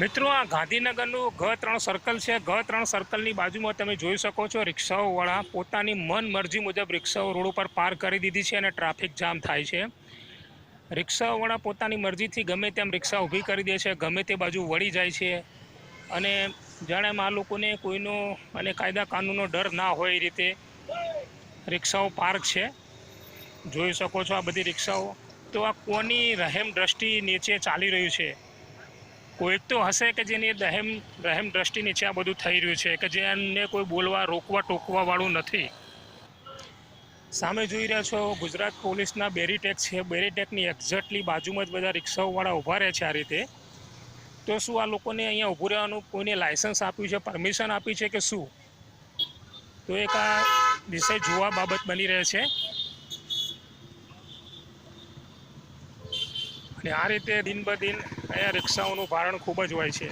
મિત્રો, આ ગાંધીનગરનું ઘ ત્રણ સર્કલ છે. ઘ ત્રણ સર્કલની બાજુમાં તમે જોઈ શકો છો રિક્ષાઓવાળા પોતાની મન મરજી મુજબ રિક્ષાઓ રોડ ઉપર પાર્ક કરી દીધી છે અને ટ્રાફિક જામ થાય છે. રિક્ષાઓવાળા પોતાની મરજીથી ગમે તેમ રિક્ષા ઊભી કરી દે છે, ગમે તે બાજુ વળી જાય છે અને જાણે આ લોકોને કોઈનો અને કાયદા કાનૂનનો ડર ના હોય એ રીતે રિક્ષાઓ પાર્ક છે. જોઈ શકો છો આ બધી રિક્ષાઓ. તો આ કોની રહેમ દ્રષ્ટિ નીચે ચાલી રહ્યું છે? કોઈક તો હશે કે જેની દહેમ રહેમ દ્રષ્ટિ નીચે આ બધું થઈ રહ્યું છે, કે જેને કોઈ બોલવા, રોકવા ટોકવાવાળું નથી. સામે જોઈ રહ્યા છો, ગુજરાત પોલીસના બેરીટેક છે, બેરીટેકની એક્ઝેક્ટલી બાજુમાં જ બધા રિક્ષાઓવાળા ઊભા રહે છે આ રીતે. તો શું આ લોકોને અહીંયા ઊભું રહેવાનું, કોઈને લાયસન્સ આપ્યું છે પરમિશન આપી છે કે શું? તો એક આ વિષય જોવા બાબત બની રહે છે. અને આ રીતે દિન બ દિન અહીંયા રિક્ષાઓનું ભારણ ખૂબ જ હોય છે.